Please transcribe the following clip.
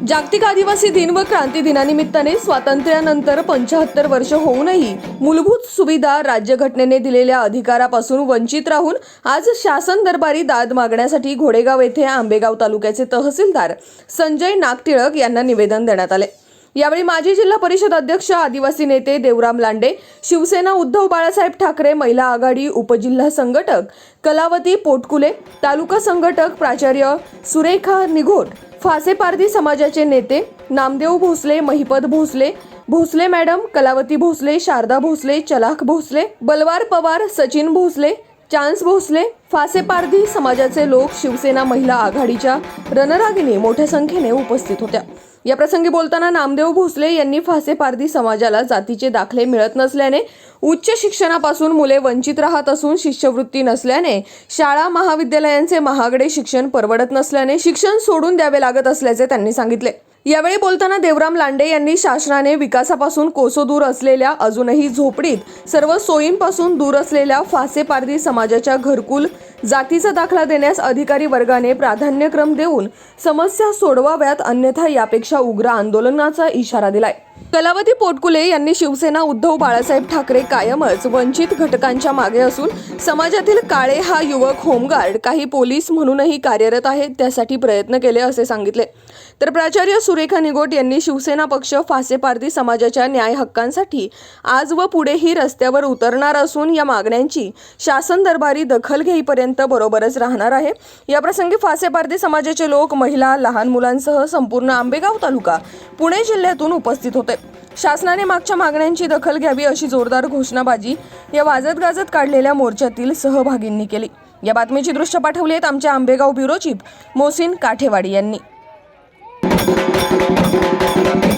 जागतिक आदिवासी दिन व क्रांती दिनानिमित्ताने स्वातंत्र्यानंतर पंचाहत्तर वर्ष होऊनही मूलभूत सुविधा राज्यघटनेने दिलेल्या अधिकारापासून वंचित राहून आज शासन दरबारी दाद मागण्यासाठी घोडेगाव येथे आंबेगाव तालुक्याचे तहसीलदार संजय नागटिळक यांना निवेदन देण्यात आले. यावेळी माजी जिल्हा परिषद अध्यक्ष आदिवासी नेते देवराम लांडे शिवसेना उद्धव बाळासाहेब ठाकरे महिला आघाडी उपजिल्हा संघटक कलावती पोटकुले तालुका संघटक प्राचार्य सुरेखा निघोट फासेपारधी समाजाचे नेते नामदेव भोसले महिपत भोसले भोसले मॅडम कलावती भोसले शारदा भोसले चलाख भोसले बलवार पवार सचिन भोसले चान्स भोसले फासेपारधी समाजाचे लोक शिवसेना महिला आघाडीच्या रणरागिणी मोठ्या संख्येने उपस्थित होत्या. याप्रसंगी बोलताना नामदेव भोसले यांनी फासे पारधी समाजाला जातीचे दाखले मिळत नसल्याने उच्च शिक्षणापासून मुले वंचित राहत असून शिष्यवृत्ती नसल्याने शाळा महाविद्यालयांचे महागडे शिक्षण परवडत नसल्याने शिक्षण सोडून द्यावे लागत असल्याचे त्यांनी सांगितले. यावेळी बोलताना देवराम लांडे यांनी शासनाने विकासापासून कोसो दूर असलेल्या अजूनही झोपडीत सर्व सोयींपासून दूर असलेल्या फासेपारधी समाजाच्या घरकुल जातीचा दाखला देण्यास अधिकारी वर्गाने प्राधान्यक्रम देऊन समस्या सोडवाव्यात अन्यथा यापेक्षा उग्र आंदोलनाचा इशारा दिलाय. कलावती पोटकुले यांनी शिवसेना उद्धव बाळासाहेब ठाकरे कायमच वंचित घटकांच्या मागे असून समाजातील काळे हा युवक होमगार्ड काही पोलीस म्हणूनही कार्यरत आहेत त्यासाठी प्रयत्न केले असे सांगितले. तर प्राचार्य सुरेखा निगोट यांनी शिवसेना पक्ष फासेपारधी समाजाच्या न्याय हक्कांसाठी आज व पुढेही रस्त्यावर उतरणार असून या मागण्यांची शासन दरबारी दखल घेईपर्यंत बरोबरच राहणार आहे. याप्रसंगी फासेपारधी समाजाचे लोक महिला लहान मुलांसह संपूर्ण आंबेगाव तालुका पुणे जिल्ह्यातून उपस्थित होते. शासनाने मागच्या मागण्यांची दखल घ्यावी अशी जोरदार घोषणाबाजी या वाजत गाजत काढलेल्या मोर्चातील सहभागींनी केली. या बातमीची दृश्य पाठवली आहेत आमच्या Ambegaon bureau chief Mosin Kathewadi यांनी. Thank you.